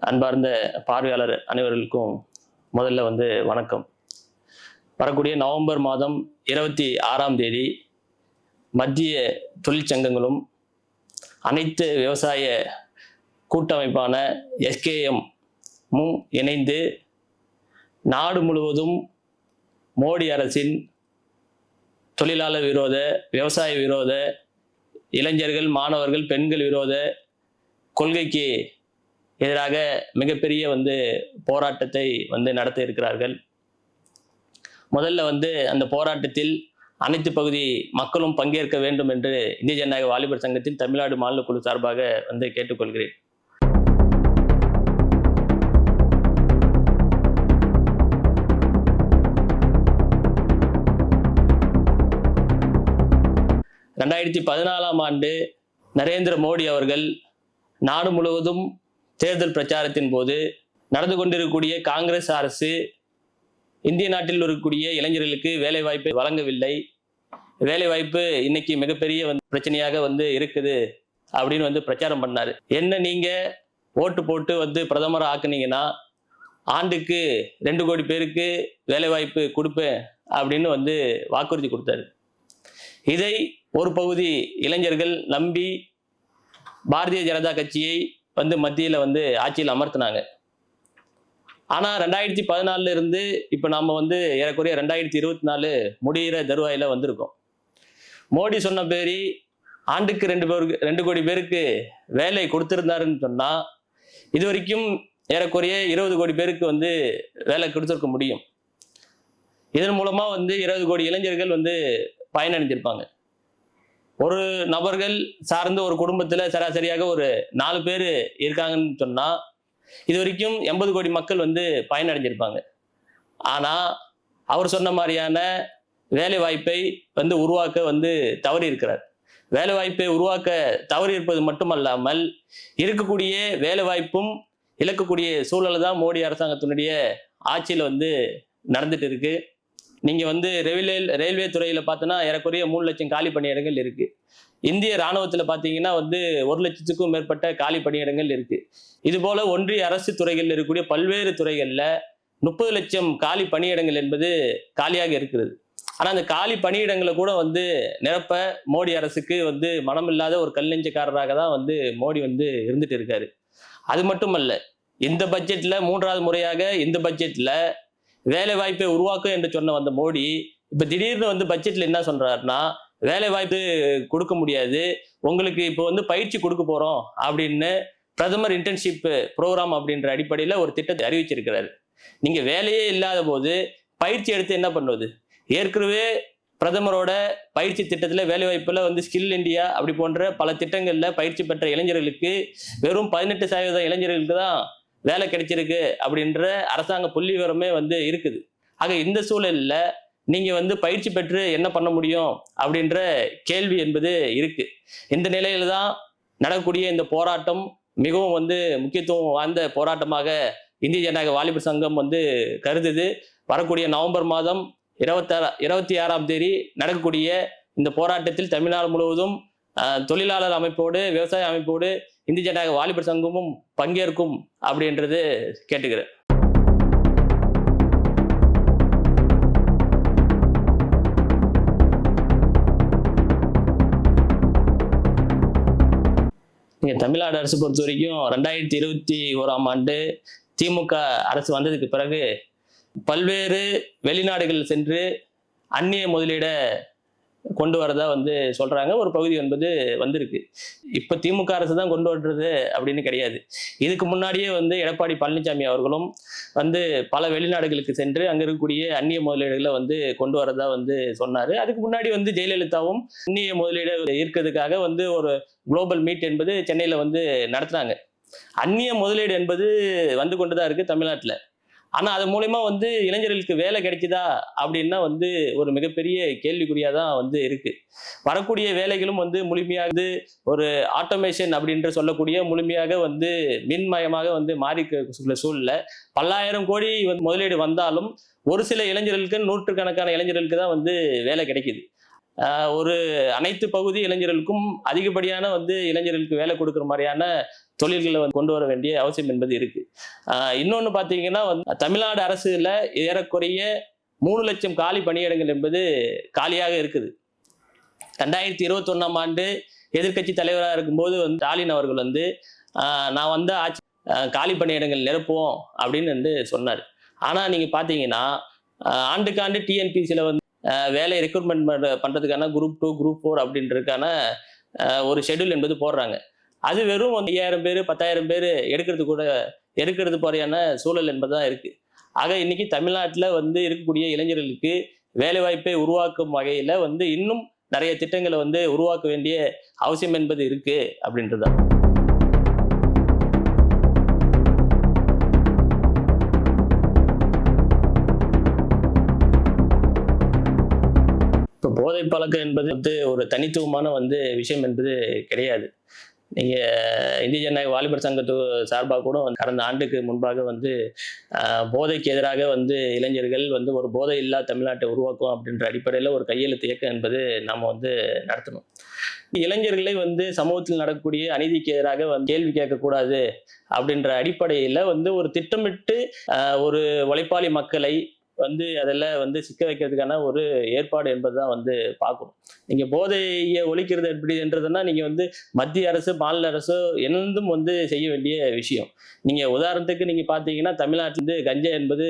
அன்பார்ந்த பார்வையாளர் அனைவர்களுக்கும் முதல்ல வந்து வணக்கம். வரக்கூடிய நவம்பர் மாதம் இருபத்தி ஆறாம் தேதி மத்திய தொழிற்சங்கங்களும் அனைத்து விவசாய கூட்டமைப்பான எஸ்கேஎம்மும் இணைந்து நாடு முழுவதும் மோடி அரசின் தொழிலாளர் விரோத விவசாய விரோத இளைஞர்கள் மாணவர்கள் பெண்கள் விரோத கொள்கைக்கு எதிராக மிகப்பெரிய வந்து போராட்டத்தை வந்து நடத்த இருக்கிறார்கள். முதல்ல வந்து அந்த போராட்டத்தில் அனைத்து பகுதி மக்களும் பங்கேற்க வேண்டும் என்று இந்திய ஜனநாயக வாலிபர் சங்கத்தின் தமிழ்நாடு மாநில குழு சார்பாக வந்து கேட்டுக்கொள்கிறேன். ரெண்டாயிரத்தி பதினாலாம் ஆண்டு நரேந்திர மோடி அவர்கள் நாடு முழுவதும் தேர்தல் பிரச்சாரத்தின் போது நடந்து கொண்டிருக்கக்கூடிய காங்கிரஸ் அரசு இந்திய நாட்டில் இருக்கக்கூடிய இளைஞர்களுக்கு வேலை வாய்ப்பை வழங்கவில்லை. வேலை வாய்ப்பு இன்னைக்கு மிகப்பெரிய வந்து பிரச்சனையாக வந்து இருக்குது அப்படின்னு வந்து பிரச்சாரம் பண்ணாரு. என்ன நீங்க ஓட்டு போட்டு வந்து பிரதமர் ஆக்குனீங்கன்னா ஆண்டுக்கு ரெண்டு கோடி பேருக்கு வேலை வாய்ப்பு கொடுப்பேன் அப்படின்னு வந்து வாக்குறுதி கொடுத்தாரு. இதை ஒரு பகுதி இளைஞர்கள் நம்பி பாரதிய ஜனதா கட்சியை வந்து மத்தியில் வந்து ஆட்சியில் அமர்த்தினாங்க. ஆனால் ரெண்டாயிரத்தி பதினாலுல இருந்து இப்போ நாம் வந்து ஏறக்குறைய ரெண்டாயிரத்தி இருபத்தி நாலு முடிகிற தருவாயில் வந்திருக்கோம். மோடி சொன்ன பேரி ஆண்டுக்கு ரெண்டு பேருக்கு ரெண்டு கோடி பேருக்கு வேலை கொடுத்துருந்தாருன்னு சொன்னால் இது வரைக்கும் ஏறக்குறைய இருபது கோடி பேருக்கு வந்து வேலை கொடுத்துருக்க முடியும். இதன் மூலமாக வந்து இருபது கோடி இளைஞர்கள் வந்து பயனடைஞ்சிருப்பாங்க. ஒரு நபர்கள் சார்ந்த ஒரு குடும்பத்தில் சராசரியாக ஒரு நாலு பேர் இருக்காங்கன்னு சொன்னால் இது வரைக்கும் எண்பது கோடி மக்கள் வந்து பயனடைஞ்சிருப்பாங்க. ஆனால் அவர் சொன்ன மாதிரியான வேலை வாய்ப்பை வந்து உருவாக்க வந்து தவறி இருக்கிறார். வேலை வாய்ப்பை உருவாக்க தவறி இருப்பது மட்டுமல்லாமல் இருக்கக்கூடிய வேலை வாய்ப்பும் இழக்கக்கூடிய சூழலை தான் மோடி அரசாங்கத்தினுடைய ஆட்சியில் வந்து நடந்துட்டு இருக்கு. நீங்கள் வந்து ரயில்வே ரயில்வே துறையில் பார்த்தோன்னா ஏறக்குறைய மூணு லட்சம் காலி பணியிடங்கள் இருக்குது இந்திய ராணுவத்தில் பார்த்தீங்கன்னா வந்து ஒரு லட்சத்துக்கும் மேற்பட்ட காலி பணியிடங்கள் இருக்குது இதுபோல் ஒன்றிய அரசு துறைகளில் இருக்கக்கூடிய பல்வேறு துறைகளில் முப்பது லட்சம் காலி பணியிடங்கள் என்பது காலியாக இருக்கிறது. ஆனால் அந்த காலி பணியிடங்களை கூட வந்து நிரப்ப மோடி அரசுக்கு வந்து மனமில்லாத ஒரு கல்லெஞ்சக்காரராக தான் வந்து மோடி வந்து இருந்துட்டு இருக்காரு. அது மட்டுமல்ல இந்த பட்ஜெட்டில் மூன்றாவது முறையாக இந்த பட்ஜெட்டில் வேலை வாய்ப்பை உருவாக்கும் என்று சொன்ன வந்த மோடி இப்ப திடீர்னு வந்து பட்ஜெட்ல என்ன சொல்றாருன்னா வேலை வாய்ப்பு கொடுக்க முடியாது உங்களுக்கு இப்போ வந்து பயிற்சி கொடுக்க போறோம் அப்படின்னு பிரதமர் இன்டர்ன்ஷிப் ப்ரோக்ராம் அப்படின்ற அடிப்படையில் ஒரு திட்டத்தை அறிவிச்சிருக்கிறாரு. நீங்க வேலையே இல்லாத போது பயிற்சி எடுத்து என்ன பண்ணுவது ஏற்கனவே பிரதமரோட பயிற்சி திட்டத்தில் வேலைவாய்ப்பில் வந்து ஸ்கில் இந்தியா அப்படி போன்ற பல திட்டங்களில் பயிற்சி பெற்ற இளைஞர்களுக்கு வெறும் பதினெட்டு சதவீதம் இளைஞர்களுக்கு தான் வேலை கிடைச்சிருக்கு அப்படின்ற அரசாங்க புள்ளி விவரமே வந்து இருக்குது. ஆக இந்த சூழலில் நீங்கள் வந்து பயிற்சி பெற்று என்ன பண்ண முடியும் அப்படின்ற கேள்வி என்பது இருக்கு. இந்த நிலையில தான் நடக்கக்கூடிய இந்த போராட்டம் மிகவும் வந்து முக்கியத்துவம் வாய்ந்த போராட்டமாக இந்திய ஜனநாயக வாலிபர் சங்கம் வந்து கருதுது. வரக்கூடிய நவம்பர் மாதம் இருபத்தாறு இருபத்தி ஆறாம் தேதி நடக்கக்கூடிய இந்த போராட்டத்தில் தமிழ்நாடு முழுவதும் தொழிலாளர் அமைப்போடு விவசாய அமைப்போடு இந்திய ஜனநாயக வாலிபர் சங்கமும் பங்கேற்கும் அப்படின்றது கேட்டுக்கிறேன். நீங்கள் தமிழ்நாடு அரசு பொறுத்த வரைக்கும் ரெண்டாயிரத்தி இருபத்தி ஓராம் ஆண்டு திமுக அரசு வந்ததுக்கு பிறகு பல்வேறு வெளிநாடுகள் சென்று அந்நிய முதலீட கொண்டு வரதா வந்து சொல்றாங்க. ஒரு பகுதி என்பது வந்திருக்கு. இப்ப திமுக அரசு தான் கொண்டு வர்றது அப்படின்னு கிடையாது. இதுக்கு முன்னாடியே வந்து எடப்பாடி பழனிசாமி அவர்களும் வந்து பல வெளிநாடுகளுக்கு சென்று அங்க இருக்கக்கூடிய அந்நிய முதலீடுகளை வந்து கொண்டு வரதா வந்து சொன்னாரு. அதுக்கு முன்னாடி வந்து ஜெயலலிதாவும் அந்நிய முதலீடு ஈர்க்கிறதுக்காக வந்து ஒரு குளோபல் மீட் என்பது சென்னையில வந்து நடத்துனாங்க. அந்நிய முதலீடு என்பது வந்து கொண்டுதான் இருக்கு தமிழ்நாட்டில். ஆனால் அது மூலயமா வந்து இளைஞர்களுக்கு வேலை கிடைக்குதா அப்படின்னா வந்து ஒரு மிகப்பெரிய கேள்விக்குறியாக தான் வந்து இருக்குது வரக்கூடிய வேலைகளும் வந்து முழுமையாக ஒரு ஆட்டோமேஷன் அப்படின்ற சொல்லக்கூடிய முழுமையாக வந்து மின்மயமாக வந்து மாறி சூழ்நிலை. பல்லாயிரம் கோடி வந்து முதலீடு வந்தாலும் ஒரு சில இளைஞர்களுக்கு நூற்றுக்கணக்கான இளைஞர்களுக்கு தான் வந்து வேலை கிடைக்குது. ஒரு அனைத்து பகுதி இளைஞர்களுக்கும் அதிகப்படியான வந்து இளைஞர்களுக்கு வேலை கொடுக்குற மாதிரியான தொழில்களை வந்து கொண்டு வர வேண்டிய அவசியம் என்பது இருக்கு. இன்னொன்று பார்த்தீங்கன்னா வந்து தமிழ்நாடு அரசுல ஏறக்குறைய மூணு லட்சம் காலி பணியிடங்கள் என்பது காலியாக இருக்குது. ரெண்டாயிரத்தி இருபத்தொன்னாம் ஆண்டு எதிர்க்கட்சி தலைவராக இருக்கும்போது வந்து ஸ்டாலின் அவர்கள் வந்து நான் வந்து ஆட்சி காலி பணியிடங்கள் நிரப்புவோம் அப்படின்னு வந்து சொன்னார். ஆனால் நீங்கள் பார்த்தீங்கன்னா ஆண்டுக்காண்டு டிஎன்பிசியில் வந்து வேலை ரெக்ரூட்மெண்ட் பண்ணுறதுக்கான குரூப் டூ குரூப் ஃபோர் அப்படின்றதுக்கான ஒரு ஷெட்யூல் என்பது போடுறாங்க. அது வெறும் வந்து ஐயாயிரம் பேர் பத்தாயிரம் பேர் எடுக்கிறது கூட எடுக்கிறது போறையான சூழல் என்பது தான் இருக்குது ஆக இன்னைக்கு தமிழ்நாட்டில் வந்து இருக்கக்கூடிய இளைஞர்களுக்கு வேலைவாய்ப்பை உருவாக்கும் வகையில் வந்து இன்னும் நிறைய திட்டங்களை வந்து உருவாக்க வேண்டிய அவசியம் என்பது இருக்குது அப்படின்றது தான் போதை பழக்கம் என்பது வந்து ஒரு தனித்துவமான வந்து விஷயம் என்பது கிடையாது. நீங்கள் இந்திய ஜனநாயக வாலிபர் சங்கத்து சார்பாக கூட வந்து கடந்த ஆண்டுக்கு முன்பாக வந்து போதைக்கு எதிராக வந்து இளைஞர்கள் வந்து ஒரு போதை இல்லா தமிழ்நாட்டை உருவாக்கும் அப்படின்ற அடிப்படையில் ஒரு கையெழுத்து இயக்கம் என்பது நாம் வந்து நடத்தணும். இளைஞர்களை வந்து சமூகத்தில் நடக்கக்கூடிய அநீதிக்கு எதிராக வந்து கேள்வி கேட்கக்கூடாது அப்படின்ற அடிப்படையில் வந்து ஒரு திட்டமிட்டு ஒரு உழைப்பாளி மக்களை வந்து அதில் வந்து சிக்க வைக்கிறதுக்கான ஒரு ஏற்பாடு என்பது தான் வந்து பார்க்கணும். நீங்கள் போதையை ஒழிக்கிறது எப்படின்றதுன்னா நீங்கள் வந்து மத்திய அரசு மாநில அரசு என்னும் வந்து செய்ய வேண்டிய விஷயம். நீங்கள் உதாரணத்துக்கு நீங்கள் பார்த்தீங்கன்னா தமிழ்நாட்டில் வந்து கஞ்சா என்பது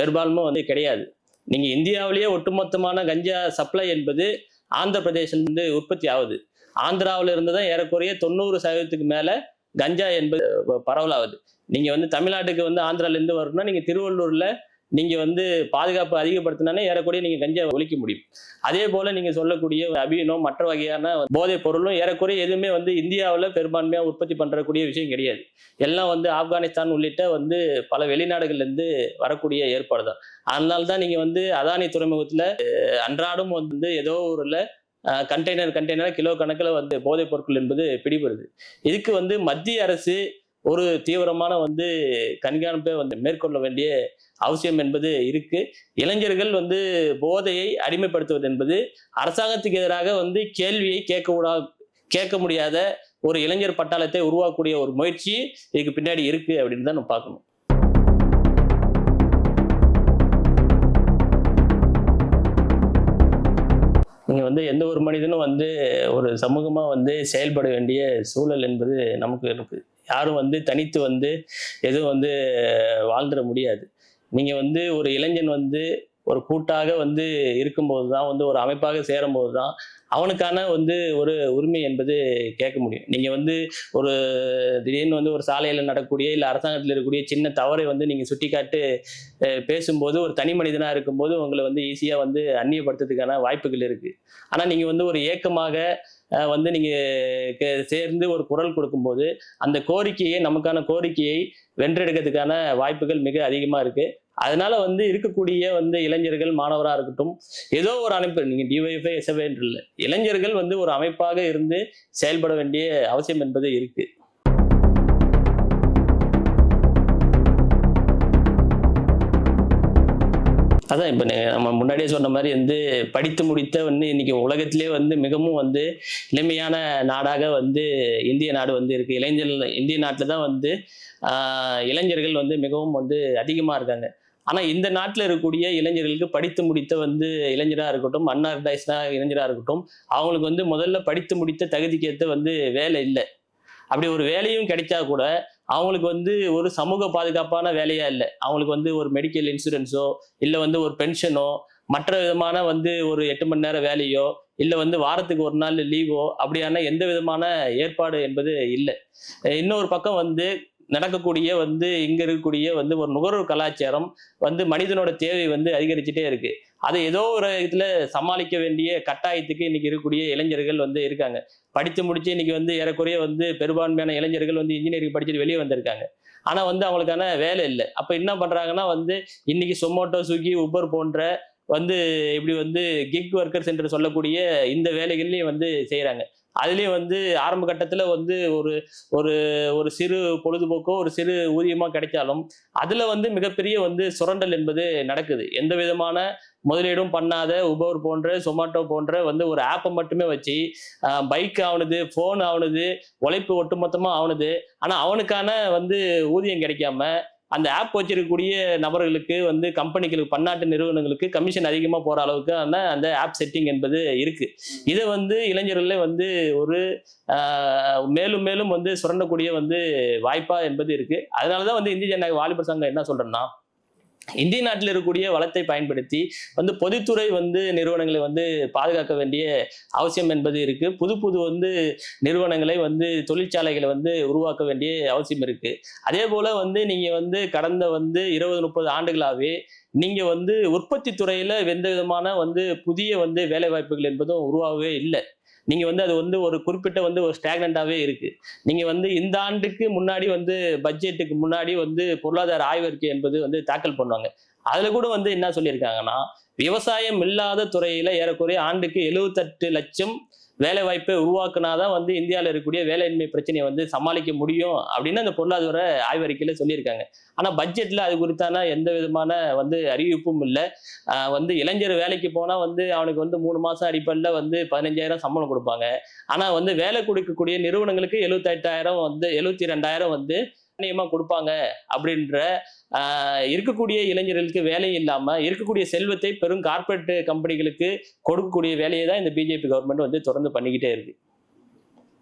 பெரும்பாலும் வந்து கிடையாது. நீங்கள் இந்தியாவிலேயே ஒட்டுமொத்தமான கஞ்சா சப்ளை என்பது ஆந்திர பிரதேசிலிருந்து உற்பத்தி ஆகுது. ஆந்திராவில் இருந்து தான் ஏறக்குறைய தொண்ணூறு சதவீதத்துக்கு மேலே கஞ்சா என்பது பரவலாகுது. நீங்கள் வந்து தமிழ்நாட்டுக்கு வந்து ஆந்திராலேருந்து வரணும்னா நீங்கள் திருவள்ளூரில் நீங்கள் வந்து பாதுகாப்பு அதிகப்படுத்தினாலே ஏறக்குறைய நீங்கள் கஞ்சா ஒழிக்க முடியும். அதே போல் நீங்கள் சொல்லக்கூடிய அபினோ மற்ற வகையான போதைப் பொருளும் ஏறக்குறைய எதுவுமே வந்து இந்தியாவில் பெரும்பான்மையாக உற்பத்தி பண்ணுறக்கூடிய விஷயம் கிடையாது. எல்லாம் வந்து ஆப்கானிஸ்தான் உள்ளிட்ட வந்து பல வெளிநாடுகள்லேருந்து வரக்கூடிய ஏற்பாடு தான் அதனால தான் நீங்கள் வந்து அதானி துறைமுகத்தில் அன்றாடம் வந்து ஏதோ ஊரில் கண்டெய்னர் கண்டெய்னர் கிலோ கணக்கில் வந்து போதைப் பொருட்கள் என்பது பிடிபடுது. இதுக்கு வந்து மத்திய அரசு ஒரு தீவிரமான வந்து கண்காணிப்பை வந்து மேற்கொள்ள வேண்டிய அவசியம் என்பது இருக்கு. இளைஞர்கள் வந்து போதையை அடிமைப்படுத்துவது என்பது அரசாங்கத்துக்கு எதிராக வந்து கேள்வியை கேட்கக்கூடா கேட்க முடியாத ஒரு இளைஞர் பட்டாளத்தை உருவாக்கக்கூடிய ஒரு முயற்சி இதுக்கு பின்னாடி இருக்கு அப்படின்னு தான் நம்ம பார்க்கணும். நீங்க வந்து எந்த ஒரு மனிதனும் வந்து ஒரு சமூகமா வந்து செயல்பட வேண்டிய சூழல் என்பது நமக்கு இருக்குது யாரும் வந்து தனித்து வந்து எதுவும் வந்து வாழ்ந்துட முடியாது. நீங்கள் வந்து ஒரு இளைஞன் வந்து ஒரு கூட்டாக வந்து இருக்கும்போது தான் வந்து ஒரு அமைப்பாக சேரும்போது தான் அவனுக்கான வந்து ஒரு உரிமை என்பது கேட்க முடியும். நீங்கள் வந்து ஒரு திடீர்னு வந்து ஒரு சாலையில் நடக்கக்கூடிய இல்லை அரசாங்கத்தில் இருக்கக்கூடிய சின்ன தவறை வந்து நீங்கள் சுட்டி காட்டு பேசும்போது ஒரு தனி மனிதனாக இருக்கும்போது உங்களை வந்து ஈஸியாக வந்து அந்நியப்படுத்துறதுக்கான வாய்ப்புகள் இருக்குது ஆனால் நீங்கள் வந்து ஒரு ஏக்கமாக வந்து நீங்கள் சேர்ந்து ஒரு குரல் கொடுக்கும்போது அந்த கோரிக்கையை நமக்கான கோரிக்கையை வென்றெடுக்கிறதுக்கான வாய்ப்புகள் மிக அதிகமாக இருக்குது அதனால வந்து இருக்கக்கூடிய வந்து இளைஞர்கள் மாணவராக இருக்கட்டும் ஏதோ ஒரு அமைப்பு நீங்கள் டிஒய்ஃபை எஸ்எஃப்ஐ இல்லை. இளைஞர்கள் வந்து ஒரு அமைப்பாக இருந்து செயல்பட வேண்டிய அவசியம் என்பது இருக்கு. அதான் இப்போ நம்ம முன்னாடியே சொன்ன மாதிரி வந்து படித்து முடித்த வந்து இன்னைக்கு உலகத்திலே வந்து மிகவும் வந்து இளமையான நாடாக வந்து இந்திய நாடு வந்து இருக்குது இளைஞர் இந்திய நாட்டில் தான் வந்து இளைஞர்கள் வந்து மிகவும் வந்து அதிகமாக இருக்காங்க. ஆனால் இந்த நாட்டில் இருக்கக்கூடிய இளைஞர்களுக்கு படித்து முடித்த வந்து இளைஞராக இருக்கட்டும் அன்ஆர்கனைஸ்டாக இளைஞராக இருக்கட்டும் அவங்களுக்கு வந்து முதல்ல படித்து முடித்த தகுதிக்கேற்ற வந்து வேலை இல்லை. அப்படி ஒரு வேலையும் கிடைச்சா கூட அவங்களுக்கு வந்து ஒரு சமூக பாதுகாப்பான வேலையா இல்லை. அவங்களுக்கு வந்து ஒரு மெடிக்கல் இன்சூரன்ஸோ இல்லை வந்து ஒரு பென்ஷனோ மற்ற விதமான வந்து ஒரு எட்டு மணி நேரம் வேலையோ இல்லை வந்து வாரத்துக்கு ஒரு நாள் லீவோ அப்படியான எந்த விதமான ஏற்பாடு என்பது இல்லை. இன்னொரு பக்கம் வந்து நடக்கக்கூடிய வந்து இங்க இருக்கக்கூடிய வந்து ஒரு நுகர்வோர் கலாச்சாரம் வந்து மனிதனோட தேவை வந்து அதிகரிச்சுட்டே இருக்கு. அதை ஏதோ ஒரு இதுல சமாளிக்க வேண்டிய கட்டாயத்துக்கு இன்னைக்கு இருக்கக்கூடிய இளைஞர்கள் வந்து இருக்காங்க. படித்து முடிச்சு இன்னைக்கு வந்து ஏறக்குறைய வந்து பெரும்பான்மையான இளைஞர்கள் வந்து இன்ஜினியரிங் படிச்சுட்டு வெளியே வந்திருக்காங்க. ஆனா வந்து அவங்களுக்கான வேலை இல்லை. அப்ப என்ன பண்றாங்கன்னா வந்து இன்னைக்கு சொமோட்டோ ஸ்விக்கி உபர் போன்ற வந்து இப்படி வந்து கிக் ஒர்க்கர்ஸ் என்று சொல்லக்கூடிய இந்த வேலைகள்லையும் வந்து செய்கிறாங்க அதுலேயும் வந்து ஆரம்ப கட்டத்தில் வந்து ஒரு ஒரு ஒரு சிறு பொழுதுபோக்கோ ஒரு சிறு ஊதியமாக கிடைச்சாலும் அதில் வந்து மிகப்பெரிய வந்து சுரண்டல் என்பது நடக்குது. எந்த விதமான முதலீடும் பண்ணாத உபர் போன்ற சொமாட்டோ போன்ற வந்து ஒரு ஆப்பை மட்டுமே வச்சு பைக் ஆகுனது ஃபோன் ஆகுனது உழைப்பு ஒட்டுமொத்தமாக ஆகுனது ஆனால் அவனுக்கான வந்து ஊதியம் கிடைக்காம அந்த ஆப் வச்சிருக்கக்கூடிய நபர்களுக்கு வந்து கம்பெனிகளுக்கு பன்னாட்டு நிறுவனங்களுக்கு கமிஷன் அதிகமாக போகிற அளவுக்கு அந்த அந்த ஆப் செட்டிங் என்பது இருக்குது இதை வந்து இளைஞர்களே வந்து ஒரு மேலும் மேலும் வந்து சுரண்டக்கூடிய வந்து வாய்ப்பா என்பது இருக்குது அதனால தான் வந்து இந்திய ஜனநாயக வாலிபர் சங்கம் என்ன சொல்கிறேன்னா இந்திய நாட்டில் இருக்கக்கூடிய வளத்தை பயன்படுத்தி வந்து பொதுத்துறை வந்து நிறுவனங்களை வந்து பாதுகாக்க வேண்டிய அவசியம் என்பது இருக்கு. புது புது வந்து நிறுவனங்களை வந்து தொழிற்சாலைகளை வந்து உருவாக்க வேண்டிய அவசியம் இருக்கு. அதே போல வந்து நீங்க வந்து கடந்த வந்து இருபது முப்பது ஆண்டுகளாகவே நீங்க வந்து உற்பத்தி துறையில எந்த விதமான வந்து புதிய வந்து வேலை வாய்ப்புகள் என்பதும் உருவாகவே இல்லை. நீங்க வந்து அது வந்து ஒரு குறிப்பிட்ட வந்து ஒரு ஸ்டாக்னண்டாவே இருக்கு. நீங்க வந்து இந்த ஆண்டுக்கு முன்னாடி வந்து பட்ஜெட்டுக்கு முன்னாடி வந்து பொருளாதார ஆய்வறிக்கை என்பது வந்து தாக்கல் பண்ணுவாங்க. அதுல கூட வந்து என்ன சொல்லியிருக்காங்கன்னா விவசாயம் இல்லாத துறையில ஏறக்குறைய ஆண்டுக்கு எழுபத்தெட்டு லட்சம் வேலை வாய்ப்பை உருவாக்குனாதான் வந்து இந்தியாவில் இருக்கக்கூடிய வேலையின்மை பிரச்சனையை வந்து சமாளிக்க முடியும் அப்படின்னு அந்த பொருளாதார ஆய்வறிக்கையில் சொல்லியிருக்காங்க. ஆனால் பட்ஜெட்டில் அது குறித்தான எந்த விதமான வந்து அறிவிப்பும் இல்லை. வந்து இளைஞர் வேலைக்கு போனால் வந்து அவனுக்கு வந்து மூணு மாதம் அடிப்படையில் வந்து பதினஞ்சாயிரம் சம்பளம் கொடுப்பாங்க. ஆனால் வந்து வேலை கொடுக்கக்கூடிய நிறுவனங்களுக்கு எழுபத்தெட்டாயிரம் வந்து எழுபத்தி ரெண்டாயிரம் வந்து மானியமா கொடுப்பாங்க அப்படின்ற இருக்கக்கூடிய இளைஞர்களுக்கு வேலை இல்லாம இருக்கக்கூடிய செல்வத்தை பெரும் கார்பரேட் கம்பெனிகளுக்கு கொடுக்கக்கூடிய வேலையை தான் இந்த பிஜேபி கவர்மெண்ட் வந்து தொடர்ந்து பண்ணிக்கிட்டே இருக்கு.